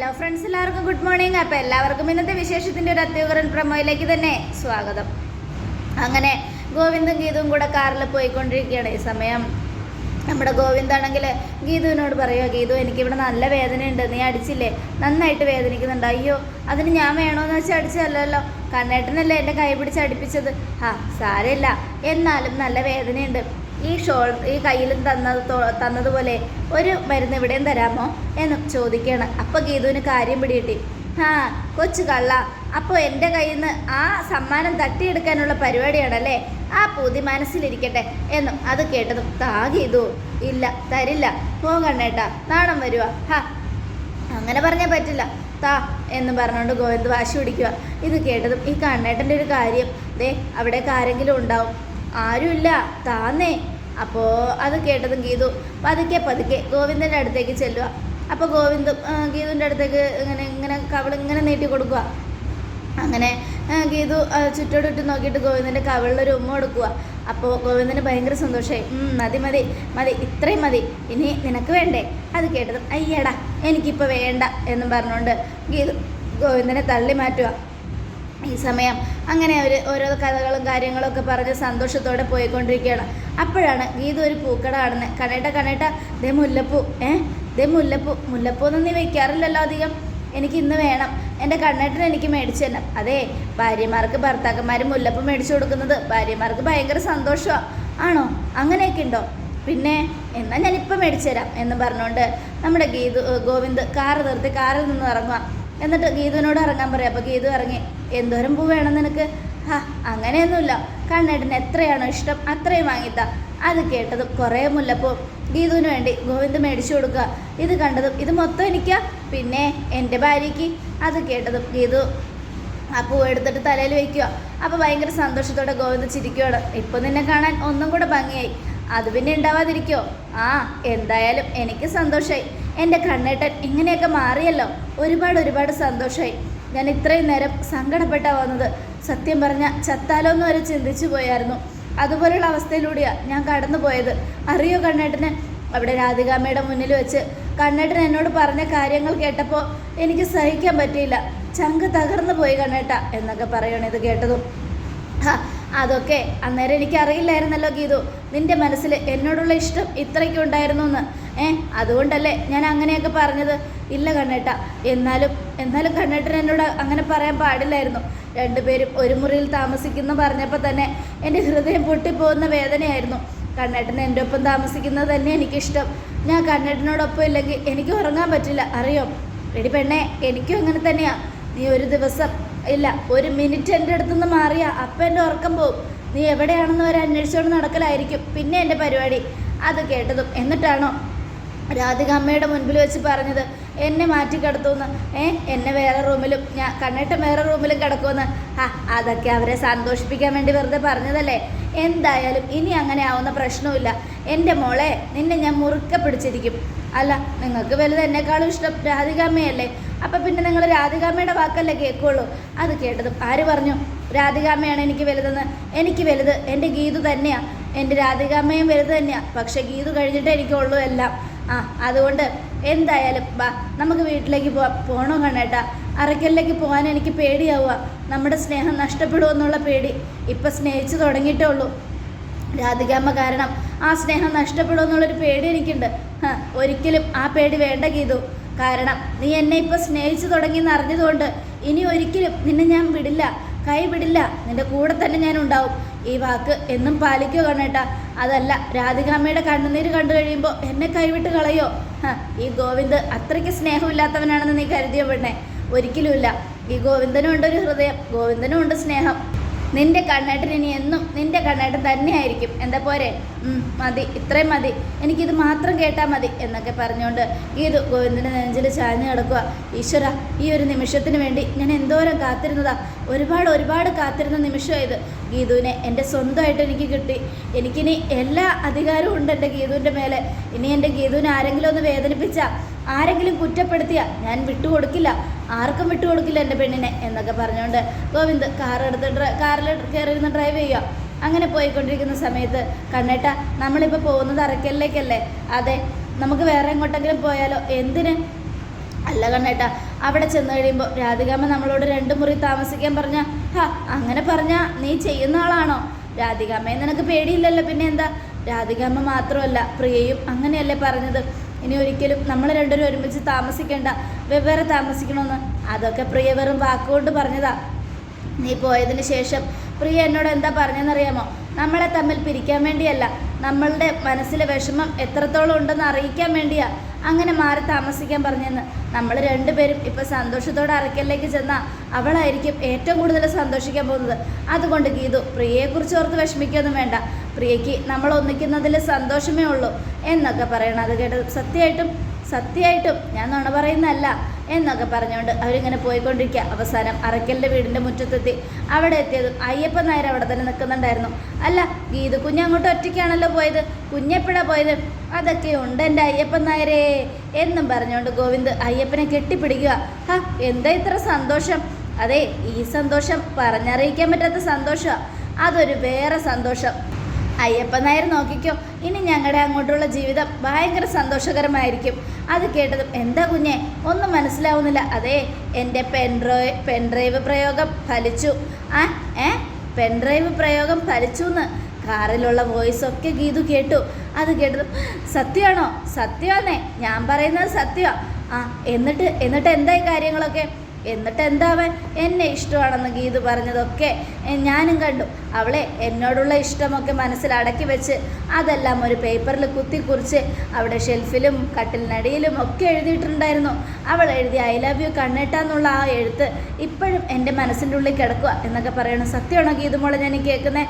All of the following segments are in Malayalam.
ഹലോ ഫ്രണ്ട്സ് എല്ലാവർക്കും ഗുഡ് മോർണിംഗ് അപ്പോൾ എല്ലാവർക്കും ഇന്നത്തെ വിശേഷത്തിന്റെ ഒരു അത്യുഗ്രൻ പ്രമോയിലേക്ക് തന്നെ സ്വാഗതം. അങ്ങനെ ഗോവിന്ദും ഗീതുവും കൂടെ കാറിൽ പോയിക്കൊണ്ടിരിക്കുകയാണ്. ഈ സമയം നമ്മുടെ ഗോവിന്ദാണെങ്കിൽ ഗീതുവിനോട് പറയുക ഗീതു എനിക്കിവിടെ നല്ല വേദനയുണ്ട്. നീ അടിച്ചില്ലേ? നന്നായിട്ട് വേദനിക്കുന്നുണ്ട്. അയ്യോ അതിന് ഞാൻ വേണമെന്ന് വെച്ചാൽ അടിച്ചതല്ലല്ലോ. കണ്ണേട്ടനല്ലേ എന്റെ കൈ പിടിച്ച് അടിപ്പിച്ചത്? ആ സാരമില്ല. എന്നാലും നല്ല വേദനയുണ്ട്. ഈ ഷോൾ ഈ കയ്യിലും തന്നത് തന്നതുപോലെ ഒരു മരുന്ന് ഇവിടെയും തരാമോ? എന്ന് ചോദിക്കുകയാണ്. അപ്പോൾ ഗീതുവിന് കാര്യം പിടികിട്ടി. ആ കൊച്ചു കള്ള. അപ്പോൾ എന്റെ കയ്യിൽ നിന്ന് ആ സമ്മാനം തട്ടിയെടുക്കാനുള്ള പരിപാടിയാണല്ലേ? ആ പൂതി മനസ്സിലിരിക്കട്ടെ എന്നും അത് കേട്ടതും. താ ഗീതു ഇല്ല തരില്ല. പോകണ്ണേട്ടാ നാണം വരുക ഹാ അങ്ങനെ പറഞ്ഞാൽ പറ്റില്ല. താ എന്ന് പറഞ്ഞുകൊണ്ട് ഗോവിന്ദ് വാശി പിടിക്കുക ഇത് കേട്ടതും ഈ കണ്ണേട്ടന്റെ ഒരു കാര്യം ദേ അവിടെ ആരെങ്കിലും ഉണ്ടാവും. ആരുമില്ല. താന്നേ. അപ്പോൾ അത് കേട്ടതും ഗീതു പതുക്കെ പതുക്കെ ഗോവിന്ദന്റെ അടുത്തേക്ക് ചെല്ലുക. അപ്പോൾ ഗോവിന്ദും ഗീതുവിന്റെ അടുത്തേക്ക് ഇങ്ങനെ ഇങ്ങനെ കവൾ ഇങ്ങനെ നീട്ടി കൊടുക്കുക. അങ്ങനെ ഗീതു ചുറ്റോട് ചുറ്റോടിട്ട് നോക്കിയിട്ട് ഗോവിന്ദന്റെ കവളിലൊരു ഉമ്മ കൊടുക്കുക. അപ്പോൾ ഗോവിന്ദന് ഭയങ്കര സന്തോഷമായി "ഉം, മതി മതി മതി ഇത്രയും മതി. ഇനി നിനക്ക് വേണ്ടേ? അത് കേട്ടതും അയ്യടാ എനിക്കിപ്പോൾ വേണ്ട എന്നും പറഞ്ഞുകൊണ്ട് ഗീതു ഗോവിന്ദനെ തള്ളി മാറ്റുക. ഈ സമയം അങ്ങനെ അവർ ഓരോ കഥകളും കാര്യങ്ങളൊക്കെ പറഞ്ഞ് സന്തോഷത്തോടെ പോയിക്കൊണ്ടിരിക്കുകയാണ്. അപ്പോഴാണ് ഗീത ഒരു പൂക്കട കാണുന്നത് കണേട്ട കണേട്ട ദേ മുല്ലപ്പൂ ഏ? ദേ മുല്ലപ്പൂ മുല്ലപ്പൂ ഒന്നും നീ വെക്കാറില്ലല്ലോ അധികം? എനിക്ക് ഇന്ന് വേണം. എന്റെ കണ്ണേട്ടൻ എനിക്ക് മേടിച്ചു തന്നെ അതെ ഭാര്യമാർക്ക് ഭർത്താക്കന്മാർ മുല്ലപ്പൂ മേടിച്ചു കൊടുക്കുന്നത് ഭാര്യമാർക്ക് ഭയങ്കര സന്തോഷമാണ് ആണോ? അങ്ങനെയൊക്കെ ഉണ്ടോ? പിന്നെ എന്നാൽ ഞാനിപ്പം മേടിച്ചു തരാം എന്ന് പറഞ്ഞുകൊണ്ട് നമ്മുടെ ഗീതു ഗോവിന്ദ് കാറ് നിർത്തി കാറിൽ നിന്ന് ഇറങ്ങുക എന്നിട്ട് ഗീതുവിനോട് ഇറങ്ങാൻ പറയാം അപ്പോൾ ഗീതു ഇറങ്ങി. എന്തോരം പൂ വേണം നിനക്ക്? ഹാ അങ്ങനെയൊന്നുമില്ല. കണ്ണേട്ടന് എത്രയാണോ ഇഷ്ടം അത്രയും വാങ്ങിത്താ. അത് കേട്ടതും കുറേ മുല്ലപ്പൂ ഗീതുവിന് വേണ്ടി ഗോവിന്ദ് മേടിച്ചു കൊടുക്കുക. ഇത് കണ്ടതും ഇത് മൊത്തം എനിക്കാ? പിന്നെ എന്റെ ഭാര്യയ്ക്ക്? അത് കേട്ടതും ഗീതു ആ പൂ എടുത്തിട്ട് തലയിൽ വെക്കുക. അപ്പോൾ ഭയങ്കര സന്തോഷത്തോടെ ഗോവിന്ദ് ചിരിക്കുകയാണ് ഇപ്പം നിന്നെ കാണാൻ ഒന്നും കൂടെ ഭംഗിയായി. അത് പിന്നെ ഉണ്ടാവാതിരിക്കോ? ആ എന്തായാലും എനിക്ക് സന്തോഷമായി എന്റെ കണ്ണേട്ടൻ ഇങ്ങനെയൊക്കെ മാറിയല്ലോ. ഒരുപാട് ഒരുപാട് സന്തോഷമായി ഞാൻ ഇത്രയും നേരം സങ്കടപ്പെട്ടാ വന്നത്. സത്യം പറഞ്ഞ ചത്താലോ എന്ന് വരെ ചിന്തിച്ചു പോയായിരുന്നു. അതുപോലുള്ള അവസ്ഥയിലൂടെയാണ് ഞാൻ കടന്നു പോയത്. അറിയോ കണ്ണേട്ടന്? അവിടെ രാധികാമ്മയുടെ മുന്നിൽ വെച്ച് കണ്ണേട്ടൻ എന്നോട് പറഞ്ഞ കാര്യങ്ങൾ കേട്ടപ്പോൾ എനിക്ക് സഹിക്കാൻ പറ്റിയില്ല. ചങ്ക് തകർന്നു പോയി കണ്ണേട്ട എന്നൊക്കെ പറയണേ ഇത് കേട്ടതും. അതൊക്കെ അന്നേരം എനിക്ക് അറിയില്ലായിരുന്നല്ലോ ഗീതു. നിന്റെ മനസ്സിൽ എന്നോടുള്ള ഇഷ്ടം ഇത്രയ്ക്കും ഉണ്ടായിരുന്നു എന്ന് ഏ അതുകൊണ്ടല്ലേ ഞാൻ അങ്ങനെയൊക്കെ പറഞ്ഞത്? ഇല്ല കണ്ണേട്ട എന്നാലും എന്നാലും കണ്ണേട്ടൻ എന്നോട് അങ്ങനെ പറയാൻ പാടില്ലായിരുന്നു. രണ്ടുപേരും ഒരു മുറിയിൽ താമസിക്കുന്നു പറഞ്ഞപ്പോൾ തന്നെ എന്റെ ഹൃദയം പൊട്ടിപ്പോകുന്ന വേദനയായിരുന്നു. കണ്ണേട്ടൻ എന്റെ ഒപ്പം താമസിക്കുന്നത് തന്നെ എനിക്കിഷ്ടം. ഞാൻ കണ്ണേട്ടനോടൊപ്പം ഇല്ലെങ്കിൽ എനിക്ക് ഉറങ്ങാൻ പറ്റില്ല. അറിയോ? എടി പെണ്ണേ എനിക്കും അങ്ങനെ തന്നെയാ. നീ ഒരു ദിവസം ഇല്ല ഒരു മിനിറ്റ് എന്റെ അടുത്തുനിന്ന് മാറിയ അപ്പം എന്റെ ഉറക്കം പോവും. നീ എവിടെയാണെന്ന് വരെ അന്വേഷിച്ചുകൊണ്ട് നടക്കലായിരിക്കും പിന്നെ എന്റെ പരിപാടി. അത് കേട്ടതും. എന്നിട്ടാണോ? രാധിക അമ്മയുടെ മുൻപിൽ വെച്ച് പറഞ്ഞത് എന്നെ മാറ്റി കിടത്തുമെന്ന് ഏ എന്നെ വേറെ റൂമിലും ഞാൻ കണ്ണേട്ടൻ വേറെ റൂമിലും കിടക്കുമെന്ന്. ആ അതൊക്കെ അവരെ സന്തോഷിപ്പിക്കാൻ വേണ്ടി വെറുതെ പറഞ്ഞതല്ലേ? എന്തായാലും ഇനി അങ്ങനെ ആവുന്ന പ്രശ്നവുമില്ല. എന്റെ മോളെ നിന്നെ ഞാൻ മുറുക്കെ പിടിച്ചിരിക്കും. അല്ല നിങ്ങൾക്ക് വലുത് എന്നെക്കാളും ഇഷ്ടം രാധികാമ്മയല്ലേ അപ്പം പിന്നെ നിങ്ങൾ രാധികാമ്മയുടെ വാക്കല്ലേ കേൾക്കുള്ളൂ അത് കേട്ടതും ആര് പറഞ്ഞു? രാധികാമ്മയാണ് എനിക്ക് വലുതെന്ന്. എനിക്ക് വലുത് എന്റെ ഗീതു തന്നെയാണ് എന്റെ രാധികാമ്മയും വലുത് തന്നെയാണ് പക്ഷേ ഗീതു കഴിഞ്ഞിട്ടേ എനിക്കുള്ളൂ എല്ലാം. ആ അതുകൊണ്ട് എന്തായാലും വാ നമുക്ക് വീട്ടിലേക്ക് പോവാം. പോണോ കണ്ണേട്ടാ? അറയ്ക്കലിലേക്ക് പോകാൻ എനിക്ക് പേടിയാവുക നമ്മുടെ സ്നേഹം നഷ്ടപ്പെടുമെന്നുള്ള പേടി. ഇപ്പം സ്നേഹിച്ചു തുടങ്ങിയിട്ടേ ഉള്ളൂ. രാധികാമ്മ കാരണം ആ സ്നേഹം നഷ്ടപ്പെടുമെന്നുള്ളൊരു പേടി എനിക്കുണ്ട്. ഒരിക്കലും ആ പേടി വേണ്ട ഗീതു. കാരണം നീ എന്നെ ഇപ്പൊ സ്നേഹിച്ചു തുടങ്ങിയെന്ന് അറിഞ്ഞതുകൊണ്ട് ഇനി ഒരിക്കലും നിന്നെ ഞാൻ വിടില്ല കൈ വിടില്ല. നിന്റെ കൂടെ തന്നെ ഞാൻ ഉണ്ടാവും. ഈ വാക്ക് എന്നും പാലിക്കുക കണ്ണേട്ടാ. അതല്ല രാധികാമ്മയുടെ കണ്ണുനീര് കണ്ടു കഴിയുമ്പോൾ എന്നെ കൈവിട്ട് കളയോ? ഈ ഗോവിന്ദ് അത്രയ്ക്ക് സ്നേഹമില്ലാത്തവനാണെന്ന് നീ കരുതിയ പെണ്ണെ. ഒരിക്കലുമില്ല. ഈ ഗോവിന്ദനും ഉണ്ടൊരു ഹൃദയം ഗോവിന്ദനും ഉണ്ട് സ്നേഹം. നിന്റെ കണ്ണേട്ടൻ ഇനി എന്നും നിന്റെ കണ്ണേട്ടൻ തന്നെയായിരിക്കും. എന്താ പോരെ? മതി. ഇത്രയും മതി. എനിക്കിത് മാത്രം കേട്ടാൽ മതി എന്നൊക്കെ പറഞ്ഞുകൊണ്ട് ഗീതു ഗോവിന്ദന്റെ നെഞ്ചിൽ ചാഞ്ഞു കിടക്കുക. ഈശ്വര ഈ ഒരു നിമിഷത്തിന് വേണ്ടി ഞാൻ എന്തോരം കാത്തിരുന്നതാ. ഒരുപാട് ഒരുപാട് കാത്തിരുന്ന നിമിഷമായത് ഗീതുവിനെ എന്റെ സ്വന്തമായിട്ട് എനിക്ക് കിട്ടി. എനിക്കിനി എല്ലാ അധികാരവും ഉണ്ട് എന്റെ ഗീതുവിന്റെ മേലെ. ഇനി എന്റെ ഗീതുവിനെ ആരെങ്കിലും ഒന്ന് വേദനിപ്പിച്ചാൽ ആരെങ്കിലും കുറ്റപ്പെടുത്തിയ ഞാൻ വിട്ടുകൊടുക്കില്ല. ആർക്കും വിട്ടുകൊടുക്കില്ല എന്റെ പെണ്ണിനെ എന്നൊക്കെ പറഞ്ഞുകൊണ്ട് ഗോവിന്ദ് കാർ എടുത്ത് ഡ്ര- കാറിൽ കയറിയിരുന്ന് ഡ്രൈവ് ചെയ്യുക. അങ്ങനെ പോയിക്കൊണ്ടിരിക്കുന്ന സമയത്ത് കണ്ണേട്ട നമ്മളിപ്പോൾ പോകുന്നത് അറക്കലിലേക്കല്ലേ അതെ നമുക്ക് വേറെ എങ്ങോട്ടെങ്കിലും പോയാലോ? എന്തിന്? അല്ല കണ്ണേട്ട അവിടെ ചെന്ന് കഴിയുമ്പോൾ രാധികാമ്മ നമ്മളോട് രണ്ട് മുറി താമസിക്കാൻ പറഞ്ഞ ഹാ അങ്ങനെ പറഞ്ഞ നീ ചെയ്യുന്ന ആളാണോ? രാധികാമ്മയെ നിനക്ക് പേടിയില്ലല്ലോ പിന്നെ എന്താ രാധികാമ്മ മാത്രമല്ല പ്രിയയും അങ്ങനെയല്ലേ പറഞ്ഞത്. ഇനി ഒരിക്കലും നമ്മൾ രണ്ടുപേരും ഒരുമിച്ച് താമസിക്കേണ്ട. വെവ്വേറെ താമസിക്കണമെന്ന് അതൊക്കെ പ്രിയ വെറും വാക്കുകൊണ്ട് പറഞ്ഞതാ. നീ പോയതിന് ശേഷം പ്രിയ എന്നോട് എന്താ പറഞ്ഞെന്നറിയാമോ? നമ്മളെ തമ്മിൽ പിരിക്കാൻ വേണ്ടിയല്ല. നമ്മളുടെ മനസ്സിലെ വിഷമം എത്രത്തോളം ഉണ്ടെന്ന് അറിയിക്കാൻ വേണ്ടിയാ. അങ്ങനെ മാറി താമസിക്കാൻ പറഞ്ഞെന്ന്. നമ്മൾ രണ്ടുപേരും ഇപ്പം സന്തോഷത്തോടെ അറക്കലിലേക്ക് ചെന്നാൽ അവളായിരിക്കും ഏറ്റവും കൂടുതൽ സന്തോഷിക്കാൻ പോകുന്നത്. അതുകൊണ്ട് ഗീതു പ്രിയയെക്കുറിച്ച് ഓർത്ത് വിഷമിക്കൊന്നും വേണ്ട. പ്രിയയ്ക്ക് നമ്മൾ ഒന്നിക്കുന്നതിൽ സന്തോഷമേ ഉള്ളൂ എന്നൊക്കെ പറയണം. അത് കേട്ടത് സത്യമായിട്ടും സത്യമായിട്ടും ഞാൻ നുണ പറയുന്നതല്ല. എന്നൊക്കെ പറഞ്ഞുകൊണ്ട് അവരിങ്ങനെ പോയിക്കൊണ്ടിരിക്കുക. അവസാനം അറക്കലിന്റെ വീടിന്റെ മുറ്റത്തെത്തി. അവിടെ എത്തിയതും അയ്യപ്പൻ നായർ അവിടെ തന്നെ നിൽക്കുന്നുണ്ടായിരുന്നു. അല്ല ഗീത് കുഞ്ഞ് അങ്ങോട്ട് ഒറ്റയ്ക്കാണല്ലോ പോയത്? കുഞ്ഞെപ്പോഴാണ് പോയത്? അതൊക്കെ ഉണ്ട് എന്റെ അയ്യപ്പൻ നായരേ എന്നും പറഞ്ഞുകൊണ്ട് ഗോവിന്ദ് അയ്യപ്പനെ കെട്ടിപ്പിടിക്കുക. ഹാ എന്താ ഇത്ര സന്തോഷം? അതെ ഈ സന്തോഷം പറഞ്ഞറിയിക്കാൻ പറ്റാത്ത സന്തോഷമാണ് അതൊരു വേറെ സന്തോഷം. അയ്യപ്പൻ നായർ നോക്കിക്കോ ഇനി ഞങ്ങളുടെ അങ്ങോട്ടുള്ള ജീവിതം ഭയങ്കര സന്തോഷകരമായിരിക്കും. അത് കേട്ടതും എന്താ കുഞ്ഞെ? ഒന്നും മനസ്സിലാവുന്നില്ല. അതെ എന്റെ പെൻഡ്രോയ് പെൻഡ്രൈവ് പ്രയോഗം ഫലിച്ചു. ആ ഏ? പെൻഡ്രൈവ് പ്രയോഗം ഫലിച്ചു എന്ന് കാറിലുള്ള വോയിസ് ഒക്കെ ഗീതു കേട്ടു. അത് കേട്ടതും സത്യമാണോ? സത്യമാണേ ഞാൻ പറയുന്നത് സത്യമാണ് ആ എന്നിട്ട് എന്നിട്ട് എന്തായി കാര്യങ്ങളൊക്കെ? എന്നിട്ട് എന്താവൻ എന്നെ ഇഷ്ടമാണെന്ന് ഗീത് പറഞ്ഞതൊക്കെ ഞാനും കണ്ടു. അവളെ എന്നോടുള്ള ഇഷ്ടമൊക്കെ മനസ്സിൽ അടക്കി വെച്ച് അതെല്ലാം ഒരു പേപ്പറിൽ കുത്തിക്കുറിച്ച് അവിടെ ഷെൽഫിലും കട്ടിലിനടിയിലും ഒക്കെ എഴുതിയിട്ടുണ്ടായിരുന്നു. അവൾ എഴുതി ഐ ലവ് യു കണ്ണിട്ടാന്നുള്ള ആ എഴുത്ത് ഇപ്പോഴും എന്റെ മനസ്സിന്റെ ഉള്ളിൽ കിടക്കുക എന്നൊക്കെ പറയണം സത്യമാണോ ഗീതുമോളെ ഞാൻ കേൾക്കുന്നത്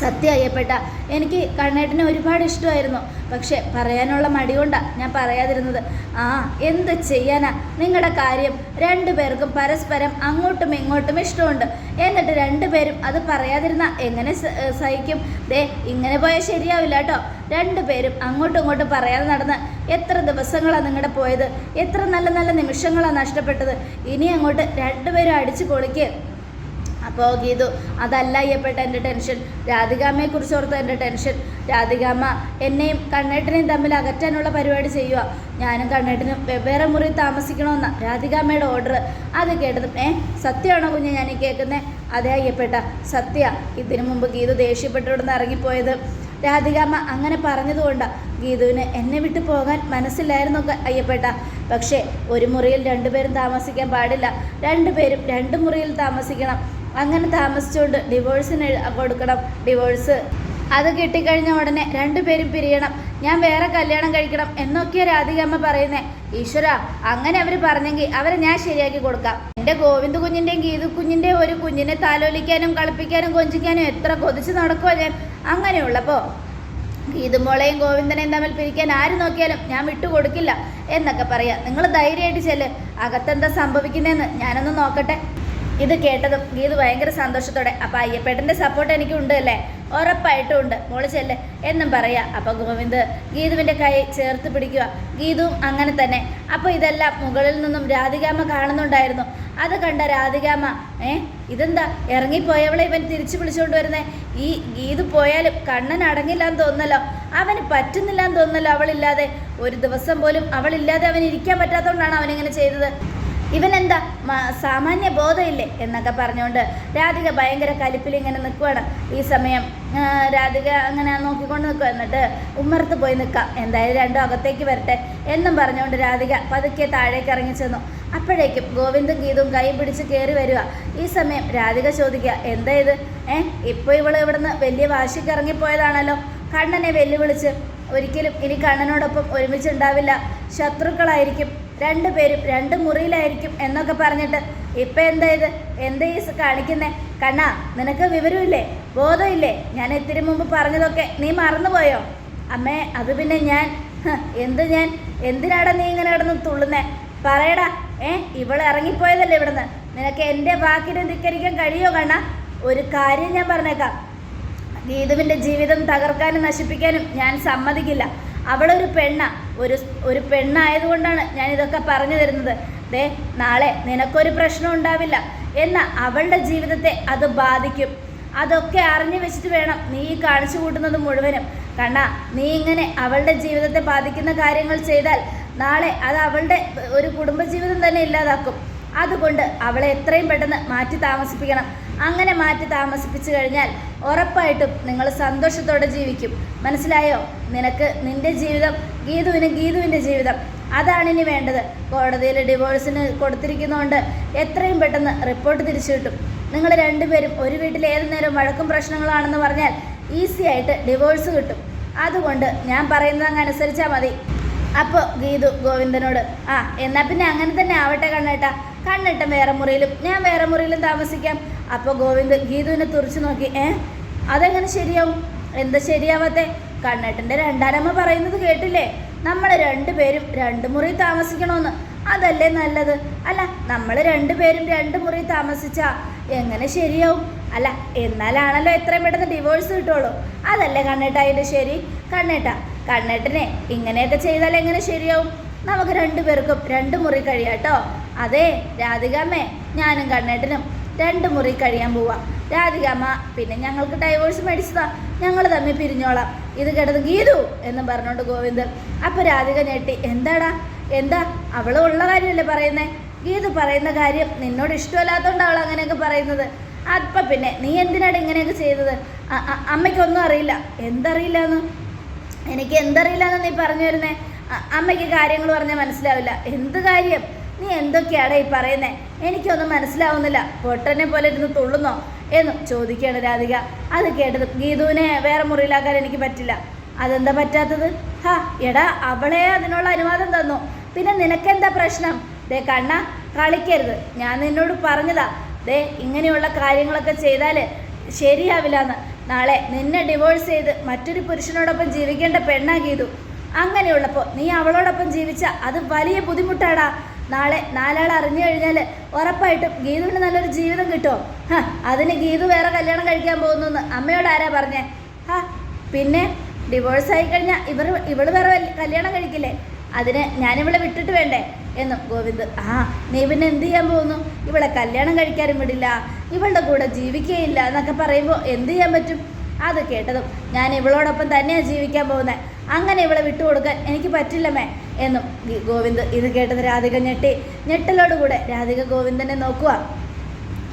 സത്യം അയ്യപ്പെട്ട എനിക്ക് കണ്ണേട്ടനെ ഒരുപാട് ഇഷ്ടമായിരുന്നു. പക്ഷേ പറയാനുള്ള മടി കൊണ്ടാണ് ഞാൻ പറയാതിരുന്നത്. ആ എന്ത് ചെയ്യാനാ? നിങ്ങളുടെ കാര്യം രണ്ടു പേർക്കും പരസ്പരം അങ്ങോട്ടും ഇങ്ങോട്ടും ഇഷ്ടമുണ്ട്. എന്നിട്ട് രണ്ടുപേരും അത് പറയാതിരുന്ന എങ്ങനെ സഹിക്കും? ദേ ഇങ്ങനെ പോയാൽ ശരിയാവില്ല കേട്ടോ. രണ്ടുപേരും അങ്ങോട്ടും ഇങ്ങോട്ടും പറയാതെ നടന്ന് എത്ര ദിവസങ്ങളാണ് നിങ്ങളുടെ പോയത്? എത്ര നല്ല നല്ല നിമിഷങ്ങളാണ് നഷ്ടപ്പെട്ടത്? ഇനി അങ്ങോട്ട് രണ്ടുപേരും അടിച്ചു പൊളിക്ക്. അപ്പോൾ ഗീതു അതല്ല അയ്യപ്പെട്ട എന്റെ ടെൻഷൻ രാധികാമ്മയെ കുറിച്ച് ഓർത്ത് എന്റെ ടെൻഷൻ രാധികാമ്മ എന്നെയും കണ്ണേട്ടനെയും തമ്മിൽ അകറ്റാനുള്ള പരിപാടി ചെയ്യുക ഞാനും കണ്ണേട്ടനും വെവ്വേറെ മുറി താമസിക്കണമെന്ന രാധികാമ്മയുടെ ഓർഡർ അത് കേട്ടതും ഏ സത്യമാണോ കുഞ്ഞ് ഞാൻ കേൾക്കുന്നത് അതേ അയ്യപ്പെട്ട സത്യ. ഇതിനു മുമ്പ് ഗീതു ദേഷ്യപ്പെട്ടുകൊടുന്ന് ഇറങ്ങിപ്പോയത്. രാധികാമ്മ അങ്ങനെ പറഞ്ഞതുകൊണ്ടാണ് ഗീതുവിന് എന്നെ വിട്ടു പോകാൻ മനസ്സില്ലായിരുന്നു അയ്യപ്പെട്ട. പക്ഷേ ഒരു മുറിയിൽ രണ്ടുപേരും താമസിക്കാൻ പാടില്ല. രണ്ടുപേരും രണ്ട് മുറിയിൽ താമസിക്കണം. അങ്ങനെ താമസിച്ചുകൊണ്ട് ഡിവോഴ്സിന് കൊടുക്കണം. ഡിവോഴ്സ് അത് കിട്ടിക്കഴിഞ്ഞ ഉടനെ രണ്ടുപേരും പിരിയണം. ഞാൻ വേറെ കല്യാണം കഴിക്കണം എന്നൊക്കെയാ രാധികമ്മ പറയുന്നേ. ഈശ്വര അങ്ങനെ അവർ പറഞ്ഞെങ്കിൽ അവരെ ഞാൻ ശരിയാക്കി കൊടുക്കാം. എന്റെ ഗോവിന്ദ് കുഞ്ഞിന്റെയും ഗീതു കുഞ്ഞിന്റെയും ഒരു കുഞ്ഞിനെ താലോലിക്കാനും കളിപ്പിക്കാനും കൊഞ്ചിക്കാനും എത്ര കൊതിച്ച് നടക്കുമോ ഞാൻ അങ്ങനെയുള്ളപ്പോൾ ഗീതുമോളെയും ഗോവിന്ദനെയും തമ്മിൽ പിരിക്കാൻ ആര് നോക്കിയാലും ഞാൻ വിട്ടുകൊടുക്കില്ല എന്നൊക്കെ പറയാം. നിങ്ങൾ ധൈര്യമായിട്ട് ചെല്ല്. അകത്തെന്താ സംഭവിക്കുന്നതെന്ന് ഞാനൊന്ന് നോക്കട്ടെ. ഇത് കേട്ടതും ഗീത് ഭയങ്കര സന്തോഷത്തോടെ അപ്പം അയ്യപ്പേട്ടന്റെ സപ്പോർട്ട് എനിക്കുണ്ട് അല്ലേ? ഉറപ്പായിട്ടും ഉണ്ട്. മോൾ എന്നും പറയാ. അപ്പം ഗോവിന്ദ് ഗീതുവിന്റെ കൈ ചേർത്ത് പിടിക്കുക. ഗീതുവും അങ്ങനെ തന്നെ. അപ്പോൾ ഇതെല്ലാം മുകളിൽ നിന്നും രാധികാമ കാണുന്നുണ്ടായിരുന്നു. അത് കണ്ട രാധികാമ ഏ ഇതെന്താ? ഇറങ്ങിപ്പോയവളെ ഇവൻ തിരിച്ചു വിളിച്ചുകൊണ്ട് വരുന്നേ? ഈ ഗീതു പോയാലും കണ്ണൻ അടങ്ങില്ലാന്ന് തോന്നല്ലോ അവന് പറ്റുന്നില്ലാന്ന് തോന്നല്ലോ അവളില്ലാതെ. ഒരു ദിവസം പോലും അവളില്ലാതെ അവൻ ഇരിക്കാൻ പറ്റാത്തതുകൊണ്ടാണ് അവനിങ്ങനെ ചെയ്തത്. ഇവനെന്താ? സാമാന്യ ബോധമില്ലേ? എന്നൊക്കെ പറഞ്ഞുകൊണ്ട് രാധിക ഭയങ്കര കലിപ്പിൽ ഇങ്ങനെ നിൽക്കുവാണ് ഈ സമയം രാധിക അങ്ങനെ നോക്കിക്കൊണ്ട് നിൽക്കുക എന്നിട്ട് ഉമ്മർത്ത് പോയി നിൽക്കാം എന്തായാലും രണ്ടും അകത്തേക്ക് വരട്ടെ എന്നും പറഞ്ഞുകൊണ്ട് രാധിക പതുക്കെ താഴേക്ക് ഇറങ്ങി ചെന്നു. അപ്പോഴേക്കും ഗോവിന്ദും ഗീതും കൈ പിടിച്ച് കയറി വരിക ഈ സമയം രാധിക ചോദിക്കുക എന്താ ഇത്? ഏഹ് ഇപ്പോൾ ഇവൾ ഇവിടുന്ന് വലിയ വാശിക്ക് ഇറങ്ങിപ്പോയതാണല്ലോ. കണ്ണനെ വെല്ലുവിളിച്ച് ഒരിക്കലും ഇനി കണ്ണനോടൊപ്പം ഒരുമിച്ചുണ്ടാവില്ല. ശത്രുക്കളായിരിക്കും. രണ്ടു പേരും രണ്ട് മുറിയിലായിരിക്കും എന്നൊക്കെ പറഞ്ഞിട്ട് ഇപ്പം എന്താ ഇത്? എന്താ ഈ കാണിക്കുന്നേ? കണ്ണ നിനക്ക് വിവരമില്ലേ? ബോധമില്ലേ? ഞാൻ ഇത്തിരി മുമ്പ് പറഞ്ഞതൊക്കെ നീ മറന്നുപോയോ? അമ്മേ അത് പിന്നെ ഞാൻ. എന്ത് ഞാൻ? എന്തിനാടാ നീ ഇങ്ങനെ കിടന്ന് തുള്ളുന്നേ? പറയടാ. ഏ ഇവൾ ഇറങ്ങിപ്പോയതല്ലേ ഇവിടുന്ന്? നിനക്ക് എന്റെ വാക്കിനെ ധിക്കരിക്കാൻ കഴിയോ കണ്ണ? ഒരു കാര്യം ഞാൻ പറഞ്ഞേക്കാം. ഗീതുവിന്റെ ജീവിതം തകർക്കാനും നശിപ്പിക്കാനും ഞാൻ സമ്മതിക്കില്ല. അവളൊരു പെണ്ണ. ഒരു ഒരു പെണ്ണായതുകൊണ്ടാണ് ഞാൻ ഇതൊക്കെ പറഞ്ഞു തരുന്നത്. ദേ നാളെ നിനക്കൊരു പ്രശ്നം ഉണ്ടാവില്ല. എന്ന അവളുടെ ജീവിതത്തെ അത് ബാധിക്കും. അതൊക്കെ അറിഞ്ഞു വെച്ചിട്ട് വേണം നീ കാണിച്ചു കൂട്ടുന്നത് മുഴുവനും. കണ്ണ നീ ഇങ്ങനെ അവളുടെ ജീവിതത്തെ ബാധിക്കുന്ന കാര്യങ്ങൾ ചെയ്താൽ നാളെ അത് അവളുടെ ഒരു കുടുംബജീവിതം തന്നെ ഇല്ലാതാക്കും. അതുകൊണ്ട് അവളെ എത്രയും പെട്ടെന്ന് മാറ്റി താമസിപ്പിക്കണം. അങ്ങനെ മാറ്റി താമസിപ്പിച്ചു കഴിഞ്ഞാൽ ഉറപ്പായിട്ടും നിങ്ങൾ സന്തോഷത്തോടെ ജീവിക്കും. മനസ്സിലായോ? നിനക്ക് നിന്റെ ജീവിതം ഗീതുവിന് ഗീതുവിന്റെ ജീവിതം. അതാണ് ഇനി വേണ്ടത്. കോടതിയിൽ ഡിവോഴ്സിന് കൊടുത്തിരിക്കുന്നതുകൊണ്ട് എത്രയും പെട്ടെന്ന് റിപ്പോർട്ട് തിരിച്ചു കിട്ടും. നിങ്ങൾ രണ്ടുപേരും ഒരു വീട്ടിൽ ഏത് നേരം വഴക്കും പ്രശ്നങ്ങളാണെന്ന് പറഞ്ഞാൽ ഈസി ആയിട്ട് ഡിവോഴ്സ് കിട്ടും. അതുകൊണ്ട് ഞാൻ പറയുന്നത് മതി. അപ്പോൾ ഗീതു ഗോവിന്ദനോട് ആ എന്നാൽ പിന്നെ അങ്ങനെ തന്നെ ആവട്ടെ കണ്ണേട്ടാ. കണ്ണേട്ടൻ വേറെ മുറിയിലും ഞാൻ വേറെ മുറിയിലും താമസിക്കാം. അപ്പോൾ ഗോവിന്ദ് ഗീതുവിനെ തുറച്ചു നോക്കി ഏ അതെങ്ങനെ ശരിയാവും? എന്താ ശരിയാവാത്തെ? കണ്ണേട്ടന്റെ രണ്ടാനമ്മ പറയുന്നത് കേട്ടില്ലേ? നമ്മൾ രണ്ടുപേരും രണ്ട് മുറി താമസിക്കണമെന്ന് അതല്ലേ നല്ലത്? അല്ല നമ്മൾ രണ്ടുപേരും രണ്ട് മുറി താമസിച്ചാ എങ്ങനെ ശരിയാവും? അല്ല എന്നാലാണല്ലോ എത്രയും പെട്ടെന്ന് ഡിവോഴ്സ് കിട്ടുള്ളൂ. അതല്ലേ കണ്ണേട്ട അതിന്റെ ശരി? കണ്ണേട്ട കണ്ണേട്ടനെ ഇങ്ങനെയൊക്കെ ചെയ്താൽ എങ്ങനെ ശരിയാവും? നമുക്ക് രണ്ടുപേർക്കും രണ്ട് മുറി കഴിയാട്ടോ അതെ രാധികാമ്മേ ഞാനും കണ്ണേട്ടനും രണ്ട് മുറി കഴിയാൻ പോവാം. രാധികാമ്മ പിന്നെ ഞങ്ങൾക്ക് ഡൈവോഴ്സ് മേടിച്ചതാ. ഞങ്ങൾ തമ്മിൽ പിരിഞ്ഞോളാം. ഇത് കേട്ടത് ഗീതു എന്ന് പറഞ്ഞോണ്ട് ഗോവിന്ദ് അപ്പൊ രാധിക ഞെട്ടി എന്താടാ? എന്താ? അവൾ ഉള്ള കാര്യമല്ലേ പറയുന്നേ? ഗീതു പറയുന്ന കാര്യം നിന്നോട് ഇഷ്ടമല്ലാത്തതുകൊണ്ട് അവൾ അങ്ങനെയൊക്കെ പറയുന്നത്. അപ്പം പിന്നെ നീ എന്തിനാണ് ഇങ്ങനെയൊക്കെ ചെയ്തത്? അമ്മയ്ക്കൊന്നും അറിയില്ല. എന്തറിയില്ല എന്ന് എനിക്ക് എന്തറിയില്ല എന്ന് നീ പറഞ്ഞു വരുന്നേ? അമ്മയ്ക്ക് കാര്യങ്ങൾ പറഞ്ഞാൽ മനസ്സിലാവില്ല. എന്ത് കാര്യം? നീ എന്തൊക്കെയാണ് ഈ പറയുന്നേ? എനിക്കൊന്നും മനസ്സിലാവുന്നില്ല. പൊട്ടനെ പോലെ ഇരുന്ന് തുള്ളുന്നോ? എന്നും ചോദിക്കുകയാണ് രാധിക. അത് കേട്ടത് ഗീതുവിനെ വേറെ മുറിയിലാക്കാൻ എനിക്ക് പറ്റില്ല. അതെന്താ പറ്റാത്തത്? ഹാ എടാ അവളെ അതിനുള്ള അനുവാദം തന്നു. പിന്നെ നിനക്കെന്താ പ്രശ്നം? ദേ കണ്ണ കളിക്കരുത്. ഞാൻ നിന്നോട് പറഞ്ഞതാ. ദേ ഇങ്ങനെയുള്ള കാര്യങ്ങളൊക്കെ ചെയ്താൽ ശരിയാവില്ലെന്ന്. നാളെ നിന്നെ ഡിവോഴ്സ് ചെയ്ത് മറ്റൊരു പുരുഷനോടൊപ്പം ജീവിക്കേണ്ട പെണ്ണാ ഗീതു. അങ്ങനെയുള്ളപ്പോൾ നീ അവളോടൊപ്പം ജീവിച്ച അത് വലിയ ബുദ്ധിമുട്ടാടാ. നാളെ നാലാൾ അറിഞ്ഞു കഴിഞ്ഞാൽ ഉറപ്പായിട്ടും ഗീതുവിന് നല്ലൊരു ജീവിതം കിട്ടുമോ ഹാ അതിന് ഗീതു വേറെ കല്യാണം കഴിക്കാൻ പോകുന്നു അമ്മയോട് ആരാ പറഞ്ഞേ? ഹാ പിന്നെ ഡിവോഴ്സ് ആയി കഴിഞ്ഞാൽ ഇവർ ഇവൾ വേറെ കല്യാണം കഴിക്കില്ലേ? അതിന് ഞാനിവിടെ വിട്ടിട്ട് വേണ്ടേ? എന്നും ഗോവിന്ദ് ആ നീ പിന്നെ എന്ത് ചെയ്യാൻ പോകുന്നു? ഇവളെ കല്യാണം കഴിക്കാനും വിടില്ല. ഇവളുടെ കൂടെ ജീവിക്കുകയില്ല എന്നൊക്കെ പറയുമ്പോൾ എന്ത് ചെയ്യാൻ പറ്റും? അത് കേട്ടതും ഞാൻ ഇവളോടൊപ്പം തന്നെയാണ് ജീവിക്കാൻ പോകുന്നത് അങ്ങനെ ഇവളെ വിട്ടുകൊടുക്കാൻ എനിക്ക് പറ്റില്ലമേ എന്നും ഗോവിന്ദ് ഇത് കേട്ടത് രാധിക ഞെട്ടി. ഞെട്ടലോടുകൂടെ രാധിക ഗോവിന്ദനെ നോക്കുക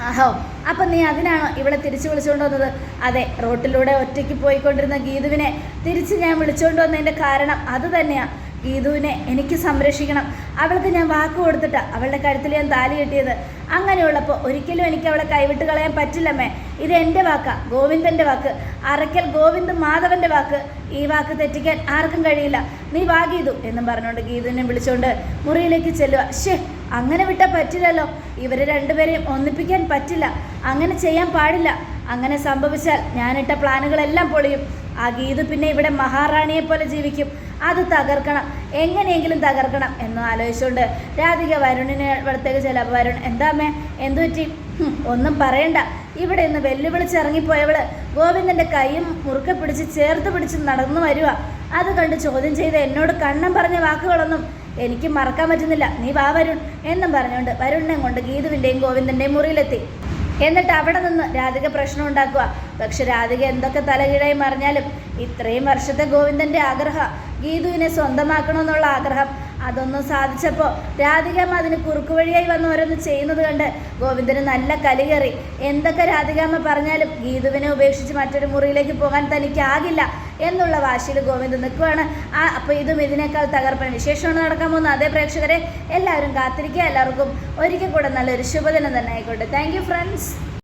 ആഹോ അപ്പം നീ അതിനാണോ ഇവിടെ തിരിച്ചു വിളിച്ചുകൊണ്ട് വന്നത്? അതെ റോട്ടിലൂടെ ഒറ്റയ്ക്ക് പോയിക്കൊണ്ടിരുന്ന ഗീതുവിനെ തിരിച്ച് ഞാൻ വിളിച്ചുകൊണ്ട് വന്നതിന്റെ കാരണം അത് തന്നെയാണ് ഗീതുവിനെ എനിക്ക് സംരക്ഷിക്കണം. അവൾക്ക് ഞാൻ വാക്ക് കൊടുത്തിട്ട് അവളുടെ കഴുത്തിൽ ഞാൻ താലി കെട്ടിയത്. അങ്ങനെയുള്ളപ്പോൾ ഒരിക്കലും എനിക്ക് അവളെ കൈവിട്ട് കളയാൻ പറ്റില്ലമ്മേ. ഇത് എന്റെ വാക്കാ ഗോവിന്ദന്റെ വാക്ക്. അറയ്ക്കൽ ഗോവിന്ദ് മാധവന്റെ വാക്ക്. ഈ വാക്ക് തെറ്റിക്കാൻ ആർക്കും കഴിയില്ല. നീ വാ ഗീതു എന്നും പറഞ്ഞുകൊണ്ട് ഗീതുവിനെ വിളിച്ചുകൊണ്ട് മുറിയിലേക്ക് ചെല്ലുക. ഷേ അങ്ങനെ വിട്ടാൽ പറ്റില്ലല്ലോ. ഇവരെ രണ്ടുപേരെയും ഒന്നിപ്പിക്കാൻ പറ്റില്ല. അങ്ങനെ ചെയ്യാൻ പാടില്ല. അങ്ങനെ സംഭവിച്ചാൽ ഞാനിട്ട പ്ലാനുകളെല്ലാം പൊളിയും. ആ ഗീതു പിന്നെ ഇവിടെ മഹാറാണിയെ പോലെ ജീവിക്കും. അത് തകർക്കണം. എങ്ങനെയെങ്കിലും തകർക്കണം എന്ന് ആലോചിച്ചുകൊണ്ട് രാധിക വരുണിനെ അടുത്തേക്ക് ചില വരുൺ എന്താ അമ്മേ? എന്തു പറ്റി? ഒന്നും പറയണ്ട. ഇവിടെ ഇന്ന് വെല്ലുവിളിച്ചിറങ്ങിപ്പോയവൾ ഗോവിന്ദന്റെ കൈയും മുറുക്കെ പിടിച്ച് ചേർത്ത് പിടിച്ച് നടന്നു വരിക അത് കണ്ട് ചോദ്യം ചെയ്ത് എന്നോട് കണ്ണം പറഞ്ഞ വാക്കുകളൊന്നും എനിക്ക് മറക്കാൻ പറ്റുന്നില്ല. നീ വാ വരുൺ എന്നും പറഞ്ഞുകൊണ്ട് വരുണിനെ കൊണ്ട് ഗീതുവിന്റെയും ഗോവിന്ദന്റെയും മുറിയിലെത്തി. എന്നിട്ട് അവിടെ നിന്ന് രാധിക പ്രശ്നം ഉണ്ടാക്കുക പക്ഷെ രാധിക എന്തൊക്കെ തലകീഴായി മറിഞ്ഞാലും ഇത്രയും വർഷത്തെ ഗോവിന്ദന്റെ ആഗ്രഹം ഗീതുവിനെ സ്വന്തമാക്കണമെന്നുള്ള ആഗ്രഹം അതൊന്നും സാധിച്ചപ്പോൾ രാധികാമ്മ അതിന് കുറുക്കുവഴിയായി വന്ന് ഓരോന്ന് ചെയ്യുന്നത് കണ്ട് ഗോവിന്ദന് നല്ല കലികറി എന്തൊക്കെ രാധികാമ്മ പറഞ്ഞാലും ഗീതുവിനെ ഉപേക്ഷിച്ച് മറ്റൊരു മുറിയിലേക്ക് പോകാൻ തനിക്കാകില്ല എന്നുള്ള വാശിയിൽ ഗോവിന്ദൻ നിൽക്കുകയാണ് ആ അപ്പോൾ ഇതും ഇതിനേക്കാൾ തകർപ്പൻ. വിശേഷമാണ് നടക്കാൻ പോകുന്നത്. അതേ പ്രേക്ഷകരെ എല്ലാവരും കാത്തിരിക്കുക. എല്ലാവർക്കും ഒരിക്കൽ കൂടെ നല്ലൊരു ശുഭദിനം തന്നെ ആയിക്കോട്ടെ. Thank friends